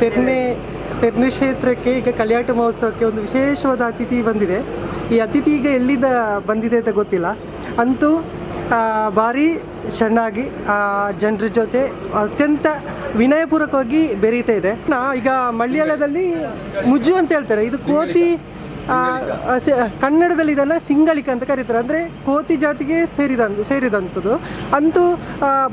ಪೆರ್ನೆ ಪೆರ್ನೆ ಕ್ಷೇತ್ರಕ್ಕೆ ಈಗ ಕಲ್ಯಾಟ ಮಹೋತ್ಸವಕ್ಕೆ ಒಂದು ವಿಶೇಷವಾದ ಅತಿಥಿ ಬಂದಿದೆ. ಈ ಅತಿಥಿ ಈಗ ಎಲ್ಲಿಂದ ಬಂದಿದೆ ಅಂತ ಗೊತ್ತಿಲ್ಲ. ಅಂತೂ ಭಾರಿ ಚೆನ್ನಾಗಿ ಜನರ ಜೊತೆ ಅತ್ಯಂತ ವಿನಯಪೂರ್ವಕವಾಗಿ ಬೆರೀತಾ ಇದೆ. ಈಗ ಮಲಯಾಳದಲ್ಲಿ ಮುಜ್ಜು ಅಂತ ಹೇಳ್ತಾರೆ. ಇದು ಕೋತಿ ಕನ್ನಡದಲ್ಲಿ ಇದನ್ನ ಸಿಂಗಳಿಕ ಅಂತ ಕರೀತಾರೆ. ಅಂದರೆ ಕೋತಿ ಜಾತಿಗೆ ಸೇರಿದಂದು ಸೇರಿದಂಥದ್ದು ಅಂತೂ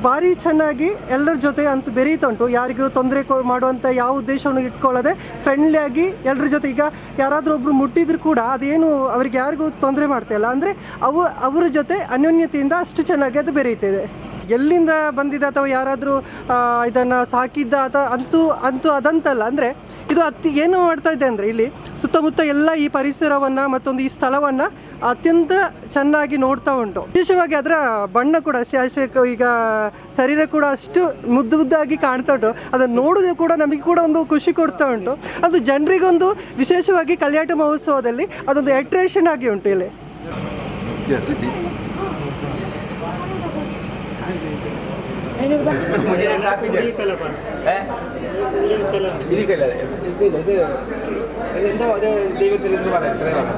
ಭಾರಿ ಚೆನ್ನಾಗಿ ಎಲ್ಲರ ಜೊತೆ ಅಂತೂ ಬೆರೀತಾ ಉಂಟು ಯಾರಿಗೂ ತೊಂದರೆ ಮಾಡುವಂಥ ಯಾವ ಉದ್ದೇಶವನ್ನು ಇಟ್ಕೊಳ್ಳದೆ ಫ್ರೆಂಡ್ಲಿಯಾಗಿ ಎಲ್ಲರ ಜೊತೆ. ಈಗ ಯಾರಾದರೂ ಒಬ್ಬರು ಮುಟ್ಟಿದ್ರು ಕೂಡ ಅದೇನು ಅವರಿಗೆ ಯಾರಿಗೂ ತೊಂದರೆ ಮಾಡ್ತಾ ಇಲ್ಲ. ಅಂದರೆ ಅವು, ಅವರ ಜೊತೆ ಅನ್ಯೋನ್ಯತೆಯಿಂದ ಅಷ್ಟು ಚೆನ್ನಾಗಿ ಅದು ಬೆರೀತಿದೆ ಎಲ್ಲಿಂದ ಬಂದಿದೆ ಅಥವಾ ಯಾರಾದರೂ ಇದನ್ನು ಸಾಕಿದ್ದ ಅಥವಾ ಅಂತೂ ಅಂತೂ ಅದಂತಲ್ಲ. ಅಂದರೆ ಇದು ಅತಿ ಏನು ಮಾಡ್ತಾ ಇದೆ ಅಂದರೆ ಇಲ್ಲಿ ಸುತ್ತಮುತ್ತ ಎಲ್ಲ ಈ ಪರಿಸರವನ್ನು ಮತ್ತೊಂದು ಈ ಸ್ಥಳವನ್ನು ಅತ್ಯಂತ ಚೆನ್ನಾಗಿ ನೋಡ್ತಾ ಉಂಟು. ವಿಶೇಷವಾಗಿ ಅದರ ಬಣ್ಣ ಕೂಡ ಅಷ್ಟೇ ಅಷ್ಟೇ ಈಗ ಶರೀರ ಕೂಡ ಅಷ್ಟು ಮುದ್ದು ಮುದ್ದಾಗಿ ಕಾಣ್ತಾ ಉಂಟು. ಅದನ್ನು ನೋಡೋದು ಕೂಡ ನಮಗೆ ಕೂಡ ಒಂದು ಖುಷಿ ಕೊಡ್ತಾ ಉಂಟು. ಅದು ಜನರಿಗೊಂದು ವಿಶೇಷವಾಗಿ ಕಲ್ಯಾಣ ಮಹೋತ್ಸವದಲ್ಲಿ ಅದೊಂದು ಅಟ್ರಾಕ್ಷನ್ ಆಗಿ ಉಂಟು ಇಲ್ಲಿ. ഇരിക്കല്ല ഇത് എന്താ ഒരു ദൈവത്തിൽ എന്ന് പറയാം അത്രയാണ്